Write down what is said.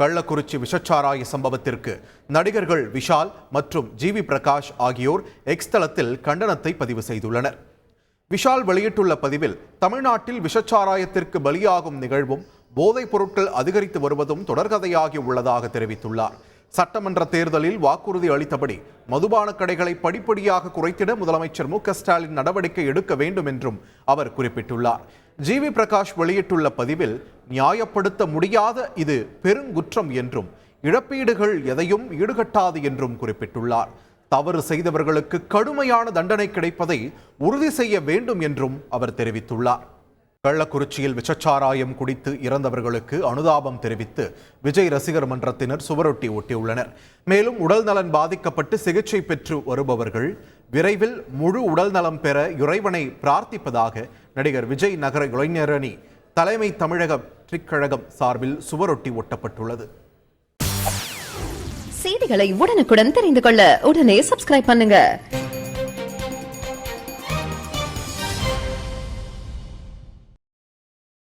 கள்ளக்குறிச்சி விஷச்சாராய சம்பவத்திற்கு நடிகர்கள் விஷால் மற்றும் ஜிவி பிரகாஷ் ஆகியோர் எக்ஸ் தளத்தில் கண்டனத்தை பதிவு செய்துள்ளனர். விஷால் வெளியிட்டுள்ள பதிவில் தமிழ்நாட்டில் விஷச்சாராயத்திற்கு பலியாகும் நிகழ்வும் போதைப் பொருட்கள் அதிகரித்து வருவதும் தொடர்கதையாகி உள்ளதாக தெரிவித்துள்ளார். சட்டமன்ற தேர்தலில் வாக்குறுதி அளித்தபடி மதுபான கடைகளை படிப்படியாக குறைத்திட முதலமைச்சர் மு ஸ்டாலின் நடவடிக்கை எடுக்க வேண்டும் என்றும் அவர் குறிப்பிட்டுள்ளார். ஜிவி பிரகாஷ் வெளியிட்டுள்ள பதிவில் நியாயப்படுத்த முடியாத இது பெருங்குற்றம் என்றும் இழப்பீடுகள் எதையும் ஈடுகட்டாது என்றும் குறிப்பிட்டுள்ளார். தவறு செய்தவர்களுக்கு கடுமையான தண்டனை கிடைப்பதை உறுதி செய்ய வேண்டும் என்றும் அவர் தெரிவித்துள்ளார். கள்ளக்குறிச்சியில் விஷச்சாராயம் குடித்து இறந்தவர்களுக்கு அனுதாபம் தெரிவித்து விஜய் ரசிகர் மன்றத்தினர் சுவரொட்டி ஒட்டியுள்ளனர் மேலும் உடல் நலன் பாதிக்கப்பட்டு சிகிச்சை பெற்று வருபவர்கள் விரைவில் முழு உடல் நலம் பெற இறைவனை பிரார்த்திப்பதாக நடிகர் விஜய் நகர இளைஞரணி தலைமை தமிழக கழகம் சார்பில் சுவரொட்டி ஒட்டப்பட்டுள்ளது. செய்திகளை உடனுக்குடன் தெரிந்து கொள்ள உடனே சப்ஸ்கிரைப் பண்ணுங்க.